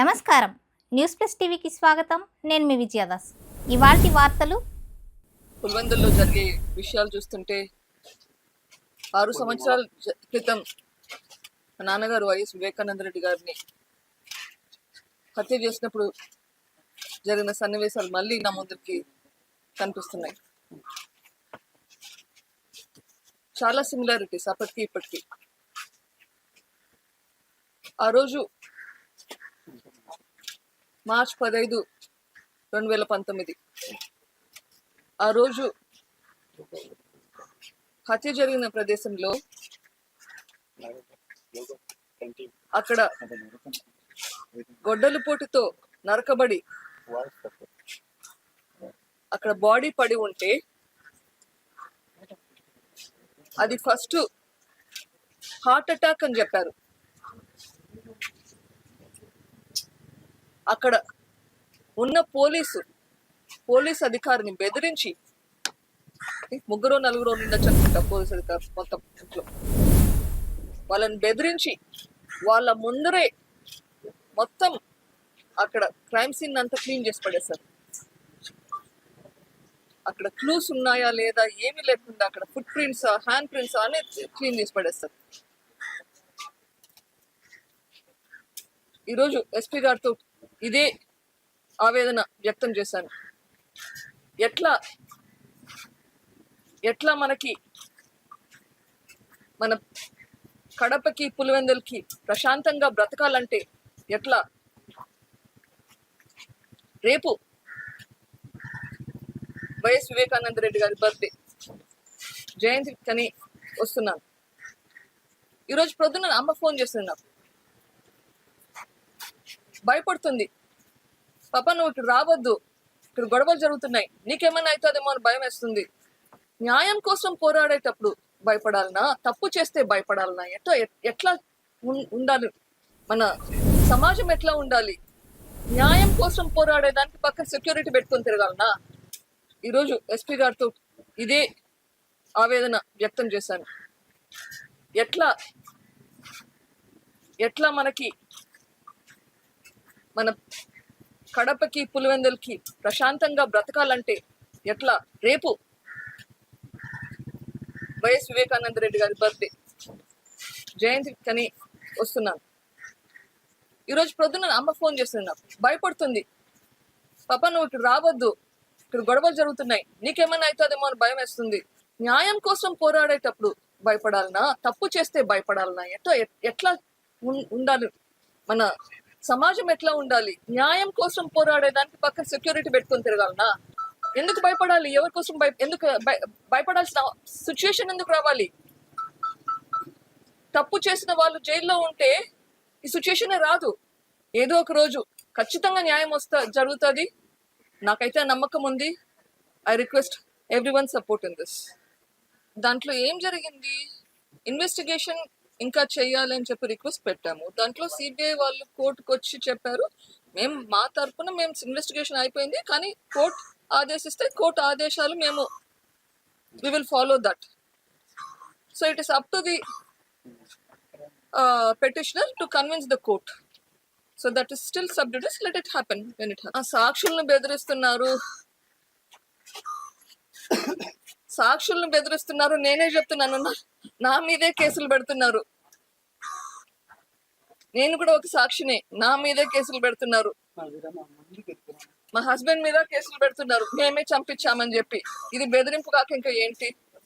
నమస్కారం. News plus టీవీకి స్వాగతం. నేను మీ విజయదాస్. ఇవాల్టి వార్తలు. పులివెందుల్లో జరిగే విషయాలు చూస్తుంటే ఆరు సంవత్సరాల క్రితం మా నాన్నగారు వైఎస్ వివేకానంద రెడ్డి గారిని హత్య చేసినప్పుడు జరిగిన సన్నివేశాలు మళ్ళీ నా ముందుకి కనిపిస్తున్నాయి. చాలా సిమిలారిటీస్ అప్పటికి ఇప్పటికి. ఆ రోజు మార్చ్ పదైదు రెండు వేల పంతొమ్మిది. ఆ రోజు హత్య జరిగిన ప్రదేశంలో అక్కడ గొడ్డలు పోటుతో నరకబడి అక్కడ బాడీ పడి ఉంటే అది ఫస్ట్ హార్ట్ అటాక్ అని చెప్పారు. అక్కడ ఉన్న పోలీసు పోలీస్ అధికారిని బెదిరించి ముగ్గురు నలుగురు నిండా అనుకుంటా పోలీస్ అధికారులు మొత్తం ఇంట్లో. వాళ్ళని బెదిరించి వాళ్ళ ముందరే మొత్తం అక్కడ క్రైమ్ సీన్ అంతా క్లీన్ చేసి పడేశారు. అక్కడ క్లూస్ ఉన్నాయా లేదా ఏమీ లేకుండా అక్కడ ఫుట్ ప్రింట్స్ హ్యాండ్ ప్రింట్స్ అనేది క్లీన్ చేసి పడేస్తారు. ఈరోజు ఎస్పీ గారితో ఇదే ఆవేదన వ్యక్తం చేశాను. ఎట్లా ఎట్లా మనకి మన కడపకి పులివెందులకి ప్రశాంతంగా బ్రతకాలంటే ఎట్లా? రేపు వైఎస్ వివేకానంద రెడ్డి గారి బర్త్డే. జయంతి కని వస్తున్నాను. ఈరోజు ప్రొద్దున అమ్మ ఫోన్ చేస్తున్నాను నాకు. భయపడుతుంది. పాప నువ్వు ఇక్కడ రావద్దు. ఇక్కడ గొడవలు జరుగుతున్నాయి. నీకేమైనా అవుతుందేమో అని భయం వేస్తుంది. న్యాయం కోసం పోరాడేటప్పుడు భయపడాలనా? తప్పు చేస్తే భయపడాలనా? ఎట్లా ఎట్లా ఉం- ఉండాలి? మన సమాజం ఎట్లా ఉండాలి? న్యాయం కోసం పోరాడేదానికి పక్కన సెక్యూరిటీ పెట్టుకొని తిరగాలనా? ఈరోజు ఎస్పీ గారితో ఇదే ఆవేదన వ్యక్తం చేశాను. ఎట్లా ఎట్లా మనకి మన కడపకి పులివెందులకి ప్రశాంతంగా బ్రతకాలంటే ఎట్లా? రేపు వైఎస్ వివేకానంద రెడ్డి గారి బర్త్డే. జయంతి కని వస్తున్నాను. ఈరోజు ప్రొద్దున అమ్మ ఫోన్ చేస్తుంది నాకు. భయపడుతుంది. పాప నువ్వు ఇక్కడ రావద్దు. ఇక్కడ గొడవలు జరుగుతున్నాయి. నీకేమైనా అవుతుందేమో అని భయం వేస్తుంది. న్యాయం కోసం పోరాడేటప్పుడు భయపడాలనా? తప్పు చేస్తే భయపడాలనా? ఎట్లా ఎట్లా ఉం- ఉండాలి మన సమాజం ఎట్లా ఉండాలి? న్యాయం కోసం పోరాడేదానికి పక్కన సెక్యూరిటీ పెట్టుకొని తిరగాలనా? ఎందుకు భయపడాలి? ఎవరి కోసం భయ ఎందుకు భయపడాల్సిన సిచ్యువేషన్ ఎందుకు రావాలి? తప్పు చేసిన వాళ్ళు జైల్లో ఉంటే ఈ సిచ్యుయేషన్ రాదు. ఏదో ఒక రోజు ఖచ్చితంగా న్యాయం వస్తా జరుగుతుంది. నాకైతే నమ్మకం ఉంది. I request everyone support in this దాంట్లో ఏం జరిగింది? ఇన్వెస్టిగేషన్ ఇంకా చేయాలని చెప్పి రిక్వెస్ట్ పెట్టాము. దాంట్లో సిబిఐ వాళ్ళు కోర్టుకు వచ్చి చెప్పారు మేము మా తరపున మేము ఇన్వెస్టిగేషన్ అయిపోయింది కానీ కోర్టు ఆదేశిస్తే కోర్టు ఆదేశాలు మేము we will follow that so it is up to the petitioner to convince the court so that is still sub let it happen when it uh సాక్షులను బెదిరిస్తున్నారు. సాక్షులను బెదిరిస్తున్నారు నేనే చెప్తున్నాను. నా మీదే కేసులు పెడుతున్నారు. నేను కూడా ఒక సాక్షినే నా మీదే కేసులు పెడుతున్నారు. మా హస్బెండ్ మీద కేసులు పెడుతున్నారు. మేమే చంపించామని చెప్పి. ఇది బెదిరింపు కాక ఇంకా ఏంటి?